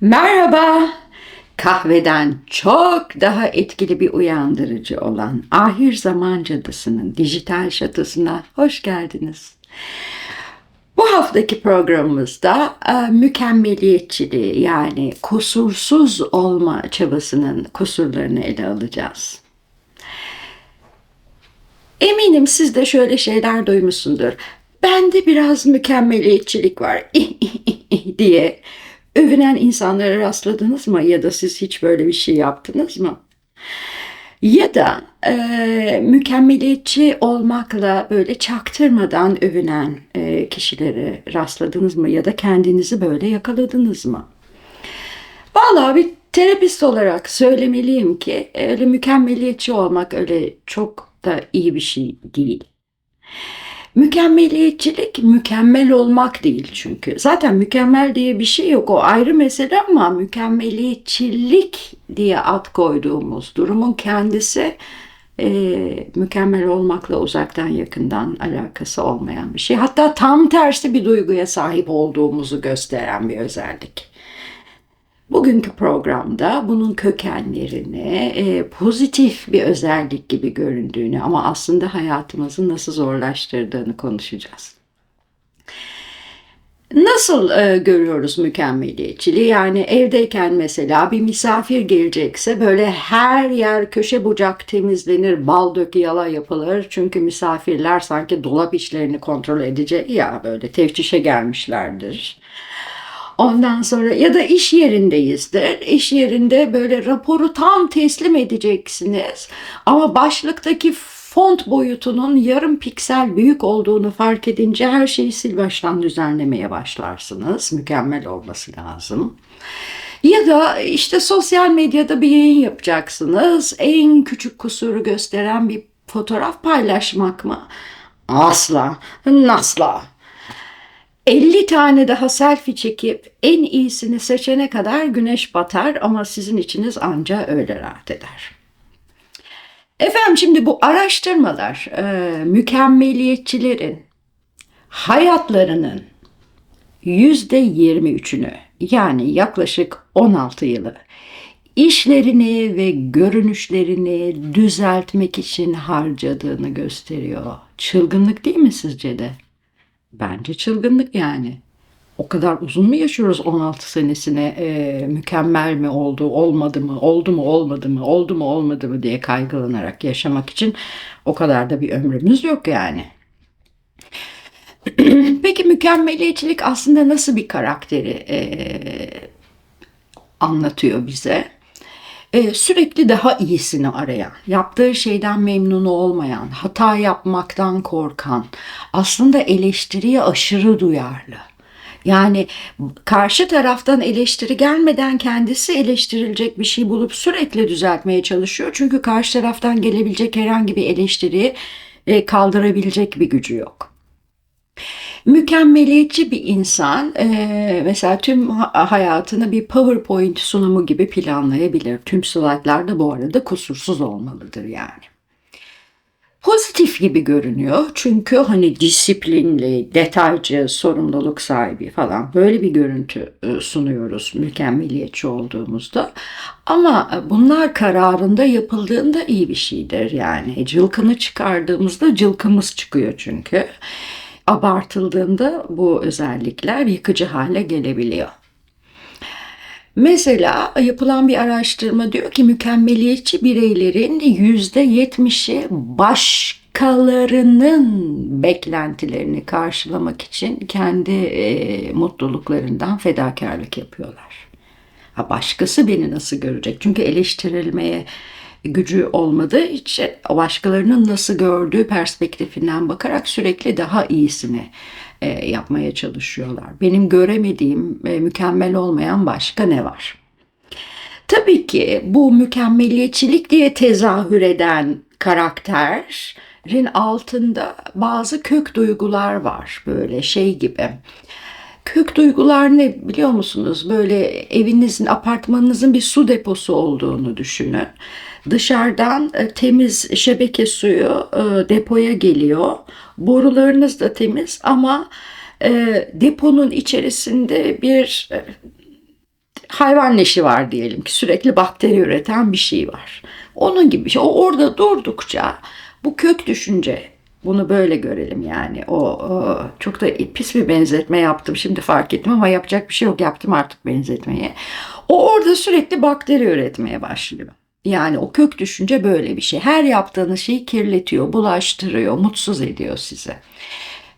Merhaba. Kahveden çok daha etkili bir uyandırıcı olan Ahir Zaman Cadısı'nın dijital şatosuna hoş geldiniz. Bu haftaki programımızda e, mükemmeliyetçiliği yani kusursuz olma çabasının kusurlarını ele alacağız. Eminim siz de şöyle şeyler duymuşsundur. Bende biraz mükemmeliyetçilik var diye övünen insanlara rastladınız mı? Ya da siz hiç böyle bir şey yaptınız mı? Ya da e, mükemmeliyetçi olmakla böyle çaktırmadan övünen e, kişilere rastladınız mı? Ya da kendinizi böyle yakaladınız mı? Vallahi bir terapist olarak söylemeliyim ki öyle mükemmeliyetçi olmak öyle çok da iyi bir şey değil. Mükemmeliyetçilik mükemmel olmak değil çünkü. Zaten mükemmel diye bir şey yok. O ayrı mesele ama mükemmeliyetçilik diye ad koyduğumuz durumun kendisi e, mükemmel olmakla uzaktan yakından alakası olmayan bir şey. Hatta tam tersi bir duyguya sahip olduğumuzu gösteren bir özellik. Bugünkü programda bunun kökenlerini e, pozitif bir özellik gibi göründüğünü ama aslında hayatımızı nasıl zorlaştırdığını konuşacağız. Nasıl e, görüyoruz mükemmeliyetçiliği? Yani evdeyken mesela bir misafir gelecekse böyle her yer köşe bucak temizlenir, bal dökü yala yapılır. Çünkü misafirler sanki dolap işlerini kontrol edecek ya böyle teftişe gelmişlerdir. Ondan sonra ya da iş yerindeyizdir. İş yerinde böyle raporu tam teslim edeceksiniz. Ama başlıktaki font boyutunun yarım piksel büyük olduğunu fark edince her şeyi sil baştan düzenlemeye başlarsınız. Mükemmel olması lazım. Ya da işte sosyal medyada bir yayın yapacaksınız. En küçük kusuru gösteren bir fotoğraf paylaşmak mı? Asla, asla. 50 tane daha selfie çekip en iyisini seçene kadar güneş batar ama sizin içiniz anca öyle rahat eder. Efendim şimdi bu araştırmalar e, mükemmeliyetçilerin hayatlarının yüzde 23'ünü yani yaklaşık 16 yılı işlerini ve görünüşlerini düzeltmek için harcadığını gösteriyor. Çılgınlık değil mi sizce de? Bence çılgınlık yani. O kadar uzun mu yaşıyoruz 16 senesine e, mükemmel mi oldu, olmadı mı, oldu mu, olmadı mı, oldu mu, olmadı mı diye kaygılanarak yaşamak için o kadar da bir ömrümüz yok yani. Peki mükemmeliyetçilik aslında nasıl bir karakteri e, anlatıyor bize? E, sürekli daha iyisini arayan, yaptığı şeyden memnun olmayan, hata yapmaktan korkan, aslında eleştiriye aşırı duyarlı. Yani karşı taraftan eleştiri gelmeden kendisi eleştirilecek bir şey bulup sürekli düzeltmeye çalışıyor. Çünkü karşı taraftan gelebilecek herhangi bir eleştiriyi e, kaldırabilecek bir gücü yok mükemmeliyetçi bir insan e, mesela tüm hayatını bir PowerPoint sunumu gibi planlayabilir. Tüm slaytlar da bu arada kusursuz olmalıdır yani. Pozitif gibi görünüyor çünkü hani disiplinli, detaycı, sorumluluk sahibi falan böyle bir görüntü e, sunuyoruz mükemmeliyetçi olduğumuzda. Ama bunlar kararında yapıldığında iyi bir şeydir yani. Cılkını çıkardığımızda cılkımız çıkıyor çünkü abartıldığında bu özellikler yıkıcı hale gelebiliyor. Mesela yapılan bir araştırma diyor ki mükemmeliyetçi bireylerin yüzde yetmişi başkalarının beklentilerini karşılamak için kendi e, mutluluklarından fedakarlık yapıyorlar. Ha başkası beni nasıl görecek? Çünkü eleştirilmeye gücü olmadığı için başkalarının nasıl gördüğü perspektifinden bakarak sürekli daha iyisini e, yapmaya çalışıyorlar. Benim göremediğim, e, mükemmel olmayan başka ne var? Tabii ki bu mükemmeliyetçilik diye tezahür eden karakterin altında bazı kök duygular var böyle şey gibi. Kök duygular ne biliyor musunuz? Böyle evinizin, apartmanınızın bir su deposu olduğunu düşünün. Dışarıdan e, temiz şebeke suyu e, depoya geliyor. Borularınız da temiz ama e, deponun içerisinde bir hayvan leşi var diyelim ki sürekli bakteri üreten bir şey var. Onun gibi şey. O orada durdukça bu kök düşünce bunu böyle görelim yani. O, o çok da pis bir benzetme yaptım. Şimdi fark ettim ama yapacak bir şey yok. Yaptım artık benzetmeyi. O orada sürekli bakteri üretmeye başlıyor. Yani o kök düşünce böyle bir şey. Her yaptığınız şeyi kirletiyor, bulaştırıyor, mutsuz ediyor size.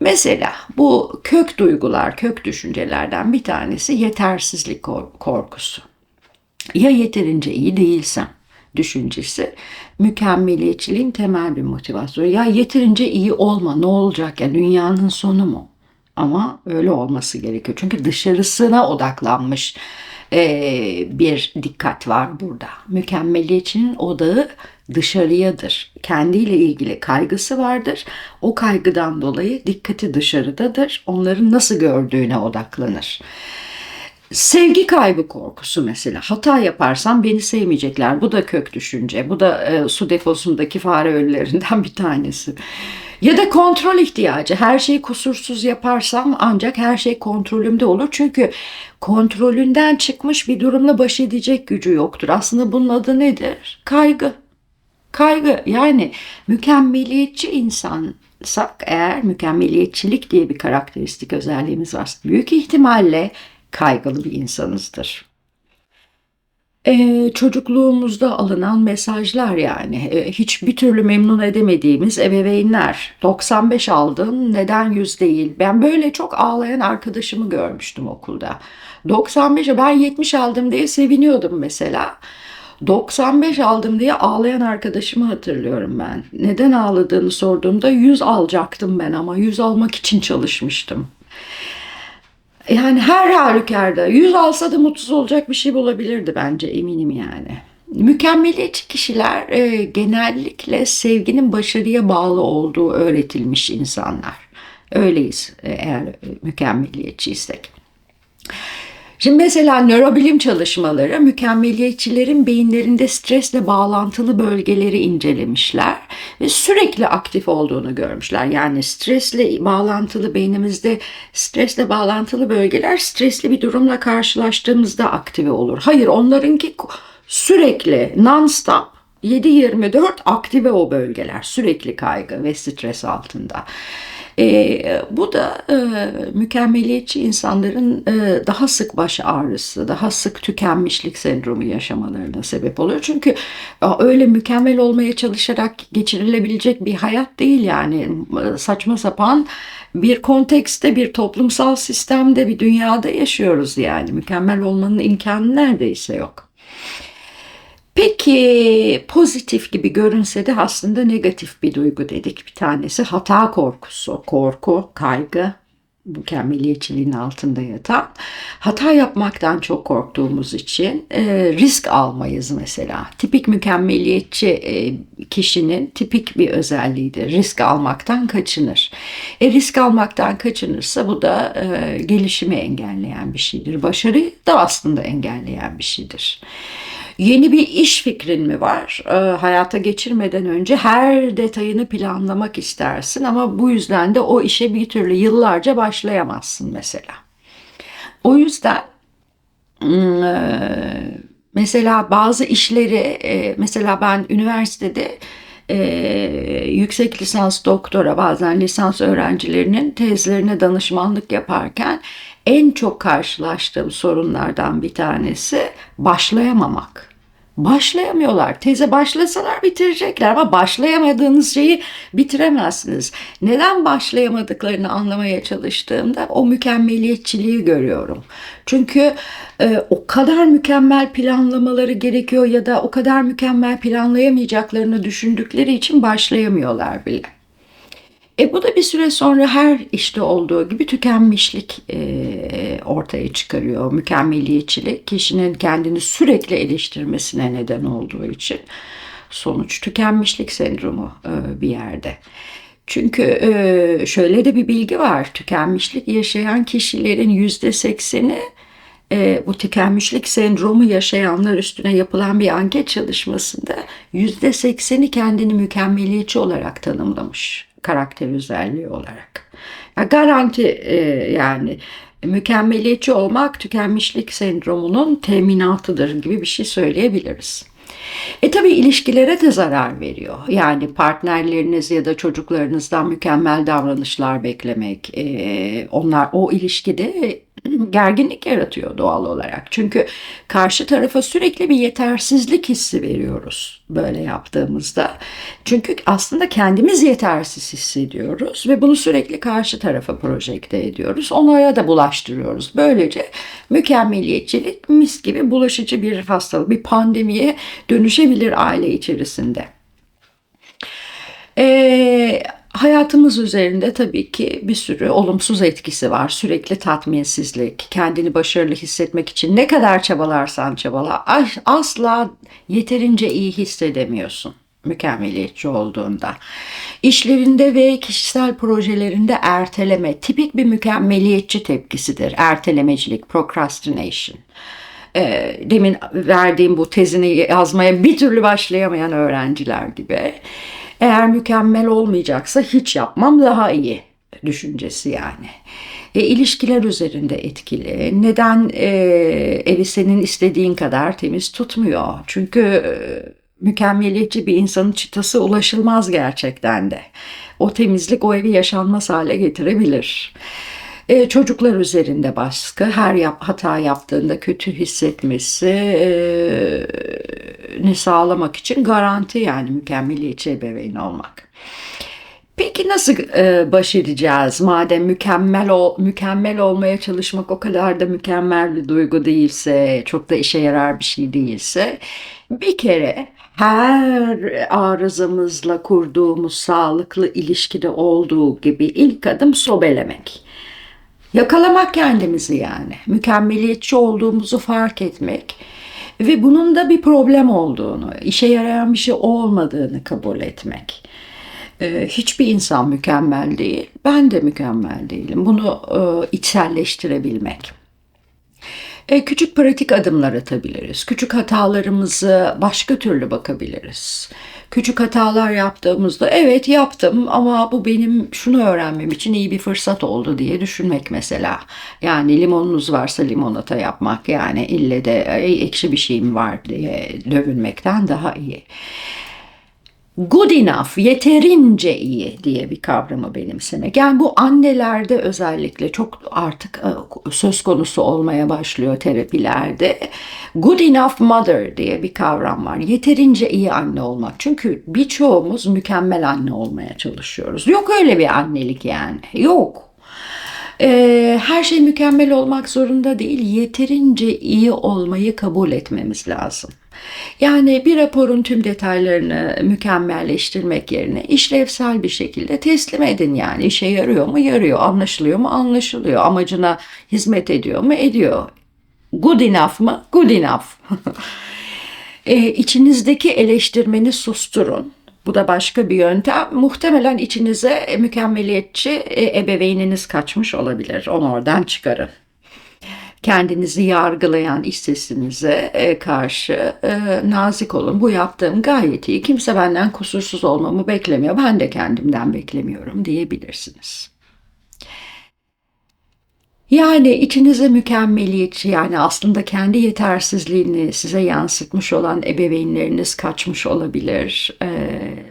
Mesela bu kök duygular, kök düşüncelerden bir tanesi yetersizlik korkusu. Ya yeterince iyi değilsem düşüncesi mükemmeliyetçiliğin temel bir motivasyonu. Ya yeterince iyi olma ne olacak ya dünyanın sonu mu? Ama öyle olması gerekiyor. Çünkü dışarısına odaklanmış bir dikkat var burada. Mükemmeliyetçinin odağı dışarıyadır. Kendiyle ilgili kaygısı vardır. O kaygıdan dolayı dikkati dışarıdadır. Onların nasıl gördüğüne odaklanır. Sevgi kaybı korkusu mesela. Hata yaparsam beni sevmeyecekler. Bu da kök düşünce. Bu da e, su deposundaki fare ölülerinden bir tanesi. Ya da kontrol ihtiyacı. Her şeyi kusursuz yaparsam ancak her şey kontrolümde olur. Çünkü kontrolünden çıkmış bir durumla baş edecek gücü yoktur. Aslında bunun adı nedir? Kaygı. Kaygı yani mükemmeliyetçi insansak eğer mükemmeliyetçilik diye bir karakteristik özelliğimiz varsa büyük ihtimalle kaygılı bir insanızdır. Ee, çocukluğumuzda alınan mesajlar yani. Ee, hiç bir türlü memnun edemediğimiz ebeveynler. 95 aldım neden 100 değil. Ben böyle çok ağlayan arkadaşımı görmüştüm okulda. 95 ben 70 aldım diye seviniyordum mesela. 95 aldım diye ağlayan arkadaşımı hatırlıyorum ben. Neden ağladığını sorduğumda 100 alacaktım ben ama 100 almak için çalışmıştım yani her halükarda yüz alsa da mutsuz olacak bir şey bulabilirdi bence eminim yani. Mükemmeliyetçi kişiler e, genellikle sevginin başarıya bağlı olduğu öğretilmiş insanlar. Öyleyiz e, eğer e, mükemmeliyetçiysek. Şimdi mesela nörobilim çalışmaları mükemmeliyetçilerin beyinlerinde stresle bağlantılı bölgeleri incelemişler ve sürekli aktif olduğunu görmüşler. Yani stresle bağlantılı beynimizde stresle bağlantılı bölgeler stresli bir durumla karşılaştığımızda aktive olur. Hayır onlarınki sürekli non-stop 7-24 aktive o bölgeler sürekli kaygı ve stres altında. E, bu da e, mükemmeliyetçi insanların e, daha sık baş ağrısı, daha sık tükenmişlik sendromu yaşamalarına sebep oluyor. Çünkü e, öyle mükemmel olmaya çalışarak geçirilebilecek bir hayat değil yani saçma sapan bir kontekste, bir toplumsal sistemde, bir dünyada yaşıyoruz yani. Mükemmel olmanın imkanı neredeyse yok. Peki pozitif gibi görünse de aslında negatif bir duygu dedik. Bir tanesi hata korkusu, korku, kaygı, mükemmeliyetçiliğin altında yatan hata yapmaktan çok korktuğumuz için e, risk almayız mesela. Tipik mükemmeliyetçi e, kişinin tipik bir özelliğidir. Risk almaktan kaçınır. E, risk almaktan kaçınırsa bu da e, gelişimi engelleyen bir şeydir. Başarıyı da aslında engelleyen bir şeydir. Yeni bir iş fikrin mi var? E, hayata geçirmeden önce her detayını planlamak istersin ama bu yüzden de o işe bir türlü yıllarca başlayamazsın mesela. O yüzden hmm, e, mesela bazı işleri e, mesela ben üniversitede e, yüksek lisans doktora bazen lisans öğrencilerinin tezlerine danışmanlık yaparken en çok karşılaştığım sorunlardan bir tanesi başlayamamak başlayamıyorlar. Teze başlasalar bitirecekler ama başlayamadığınız şeyi bitiremezsiniz. Neden başlayamadıklarını anlamaya çalıştığımda o mükemmeliyetçiliği görüyorum. Çünkü e, o kadar mükemmel planlamaları gerekiyor ya da o kadar mükemmel planlayamayacaklarını düşündükleri için başlayamıyorlar bile. E bu da bir süre sonra her işte olduğu gibi tükenmişlik e, ortaya çıkarıyor. Mükemmeliyetçilik kişinin kendini sürekli eleştirmesine neden olduğu için sonuç tükenmişlik sendromu e, bir yerde. Çünkü e, şöyle de bir bilgi var. Tükenmişlik yaşayan kişilerin yüzde sekseni e, bu tükenmişlik sendromu yaşayanlar üstüne yapılan bir anket çalışmasında yüzde sekseni kendini mükemmeliyetçi olarak tanımlamış karakter özelliği olarak. Ya garanti e, yani Mükemmeliyetçi olmak tükenmişlik sendromunun teminatıdır gibi bir şey söyleyebiliriz. E tabi ilişkilere de zarar veriyor. Yani partnerleriniz ya da çocuklarınızdan mükemmel davranışlar beklemek, e, onlar o ilişkide gerginlik yaratıyor doğal olarak. Çünkü karşı tarafa sürekli bir yetersizlik hissi veriyoruz böyle yaptığımızda. Çünkü aslında kendimiz yetersiz hissediyoruz ve bunu sürekli karşı tarafa projekte ediyoruz. Onlara da bulaştırıyoruz. Böylece mükemmeliyetçilik mis gibi bulaşıcı bir hastalık, bir pandemiye dönüşebilir aile içerisinde. Eee Hayatımız üzerinde tabii ki bir sürü olumsuz etkisi var. Sürekli tatminsizlik, kendini başarılı hissetmek için ne kadar çabalarsan çabala asla yeterince iyi hissedemiyorsun mükemmeliyetçi olduğunda. İşlerinde ve kişisel projelerinde erteleme tipik bir mükemmeliyetçi tepkisidir. Ertelemecilik, procrastination. Demin verdiğim bu tezini yazmaya bir türlü başlayamayan öğrenciler gibi. Eğer mükemmel olmayacaksa hiç yapmam daha iyi düşüncesi yani. E, ilişkiler üzerinde etkili. Neden e, evi senin istediğin kadar temiz tutmuyor? Çünkü e, mükemmeliyetçi bir insanın çıtası ulaşılmaz gerçekten de. O temizlik o evi yaşanmaz hale getirebilir. E, çocuklar üzerinde baskı, her yap, hata yaptığında kötü hissetmesi ne sağlamak için garanti yani mükemmeliyetçi ebeveyn olmak. Peki nasıl e, baş edeceğiz madem mükemmel ol, mükemmel olmaya çalışmak o kadar da mükemmel bir duygu değilse, çok da işe yarar bir şey değilse bir kere her arızamızla kurduğumuz sağlıklı ilişkide olduğu gibi ilk adım sobelemek. Yakalamak kendimizi yani. Mükemmeliyetçi olduğumuzu fark etmek ve bunun da bir problem olduğunu, işe yarayan bir şey olmadığını kabul etmek. Ee, hiçbir insan mükemmel değil. Ben de mükemmel değilim. Bunu e, içselleştirebilmek. E, küçük pratik adımlar atabiliriz. Küçük hatalarımızı başka türlü bakabiliriz küçük hatalar yaptığımızda evet yaptım ama bu benim şunu öğrenmem için iyi bir fırsat oldu diye düşünmek mesela. Yani limonunuz varsa limonata yapmak yani ille de ekşi bir şeyim var diye dövünmekten daha iyi good enough, yeterince iyi diye bir kavramı benimsemek. Yani bu annelerde özellikle çok artık e, söz konusu olmaya başlıyor terapilerde. Good enough mother diye bir kavram var. Yeterince iyi anne olmak. Çünkü birçoğumuz mükemmel anne olmaya çalışıyoruz. Yok öyle bir annelik yani. Yok. Ee, her şey mükemmel olmak zorunda değil. Yeterince iyi olmayı kabul etmemiz lazım. Yani bir raporun tüm detaylarını mükemmelleştirmek yerine işlevsel bir şekilde teslim edin yani. işe yarıyor mu? Yarıyor. Anlaşılıyor mu? Anlaşılıyor. Amacına hizmet ediyor mu? Ediyor. Good enough mı? Good enough. e, içinizdeki eleştirmeni susturun. Bu da başka bir yöntem. Muhtemelen içinize mükemmeliyetçi e, ebeveyniniz kaçmış olabilir. Onu oradan çıkarın kendinizi yargılayan iş sesinize e, karşı e, nazik olun. Bu yaptığım gayet iyi. Kimse benden kusursuz olmamı beklemiyor. Ben de kendimden beklemiyorum diyebilirsiniz. Yani içinize mükemmeliyetçi yani aslında kendi yetersizliğini size yansıtmış olan ebeveynleriniz kaçmış olabilir. Ee,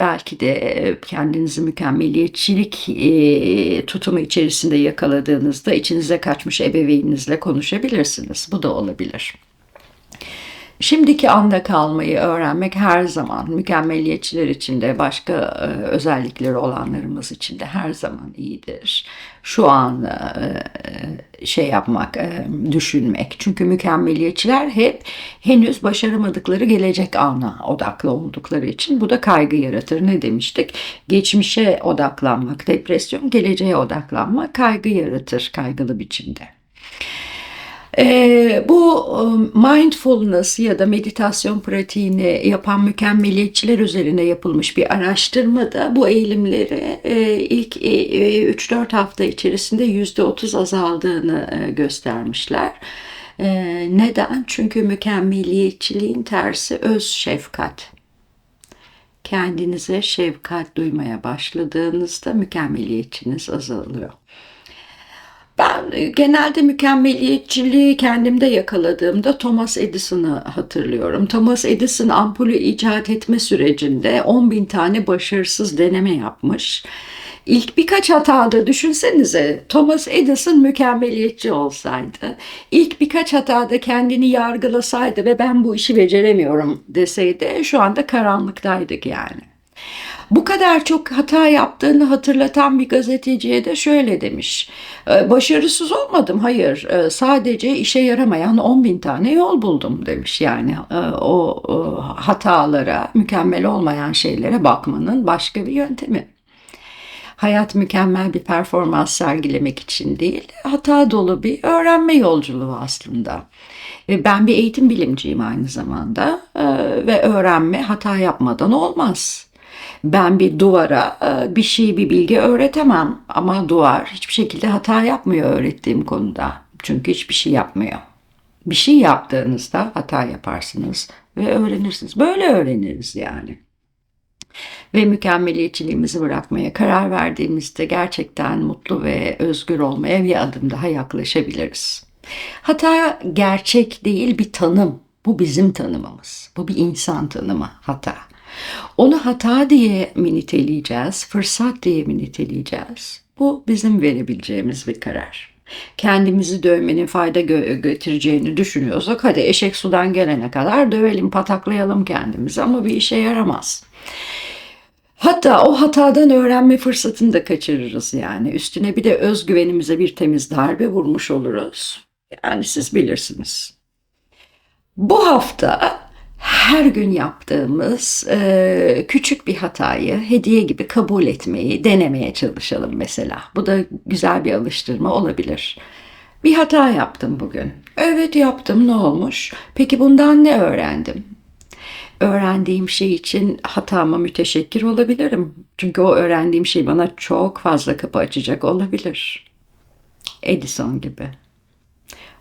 belki de kendinizi mükemmeliyetçilik e, tutumu içerisinde yakaladığınızda içinize kaçmış ebeveyninizle konuşabilirsiniz. Bu da olabilir. Şimdiki anda kalmayı öğrenmek her zaman mükemmeliyetçiler için de başka e, özellikleri olanlarımız için de her zaman iyidir. Şu an e, şey yapmak, e, düşünmek. Çünkü mükemmeliyetçiler hep henüz başaramadıkları gelecek ana odaklı oldukları için bu da kaygı yaratır. Ne demiştik? Geçmişe odaklanmak, depresyon, geleceğe odaklanmak kaygı yaratır kaygılı biçimde. E, bu mindfulness ya da meditasyon pratiğini yapan mükemmeliyetçiler üzerine yapılmış bir araştırmada bu eğilimleri e, ilk e, 3-4 hafta içerisinde %30 azaldığını e, göstermişler. E, neden? Çünkü mükemmeliyetçiliğin tersi öz şefkat kendinize şefkat duymaya başladığınızda mükemmeliyetçiniz azalıyor. Ben e, genelde mükemmeliyetçiliği kendimde yakaladığımda Thomas Edison'ı hatırlıyorum. Thomas Edison ampulü icat etme sürecinde 10 bin tane başarısız deneme yapmış. İlk birkaç hatada düşünsenize Thomas Edison mükemmeliyetçi olsaydı, ilk birkaç hatada kendini yargılasaydı ve ben bu işi beceremiyorum deseydi şu anda karanlıktaydık yani. Bu kadar çok hata yaptığını hatırlatan bir gazeteciye de şöyle demiş. "E, Başarısız olmadım hayır E, sadece işe yaramayan 10 bin tane yol buldum demiş. Yani e, o hatalara mükemmel olmayan şeylere bakmanın başka bir yöntemi. Hayat mükemmel bir performans sergilemek için değil, hata dolu bir öğrenme yolculuğu aslında. Ben bir eğitim bilimciyim aynı zamanda ve öğrenme hata yapmadan olmaz. Ben bir duvara e, bir şey, bir bilgi öğretemem ama duvar hiçbir şekilde hata yapmıyor öğrettiğim konuda. Çünkü hiçbir şey yapmıyor. Bir şey yaptığınızda hata yaparsınız ve öğrenirsiniz. Böyle öğreniriz yani ve mükemmeliyetçiliğimizi bırakmaya karar verdiğimizde gerçekten mutlu ve özgür olmaya bir adım daha yaklaşabiliriz. Hata gerçek değil bir tanım. Bu bizim tanımımız. Bu bir insan tanımı hata. Onu hata diye mi niteleyeceğiz, fırsat diye mi niteleyeceğiz? Bu bizim verebileceğimiz bir karar. Kendimizi dövmenin fayda gö- götüreceğini düşünüyorsak hadi eşek sudan gelene kadar dövelim, pataklayalım kendimizi ama bir işe yaramaz. Hatta o hatadan öğrenme fırsatını da kaçırırız yani. Üstüne bir de özgüvenimize bir temiz darbe vurmuş oluruz. Yani siz bilirsiniz. Bu hafta her gün yaptığımız e, küçük bir hatayı hediye gibi kabul etmeyi denemeye çalışalım mesela. Bu da güzel bir alıştırma olabilir. Bir hata yaptım bugün. Evet yaptım ne olmuş? Peki bundan ne öğrendim? öğrendiğim şey için hatama müteşekkir olabilirim. Çünkü o öğrendiğim şey bana çok fazla kapı açacak olabilir. Edison gibi.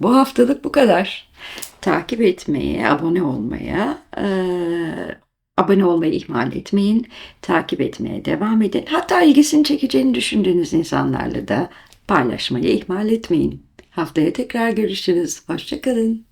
Bu haftalık bu kadar. Takip etmeyi, abone olmaya, eee, abone olmayı ihmal etmeyin. Takip etmeye devam edin. Hatta ilgisini çekeceğini düşündüğünüz insanlarla da paylaşmayı ihmal etmeyin. Haftaya tekrar görüşürüz. Hoşçakalın.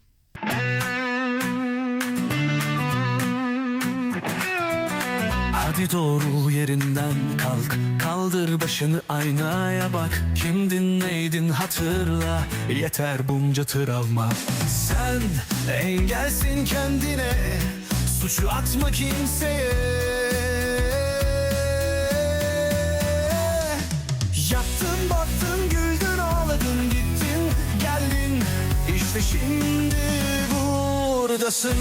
Hadi doğru yerinden kalk. Kaldır başını aynaya bak. Kimdin neydin hatırla. Yeter bunca travma. Sen engelsin kendine. Suçu atma kimseye. Yattın baktın güldün ağladın gittin geldin. İşte şimdi buradasın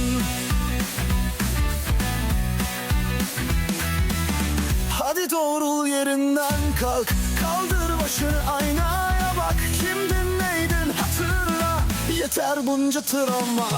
Hadi doğrul yerinden kalk. Kaldır başını aynaya bak. Kimdin neydin? Hatırla. Yeter bunca travma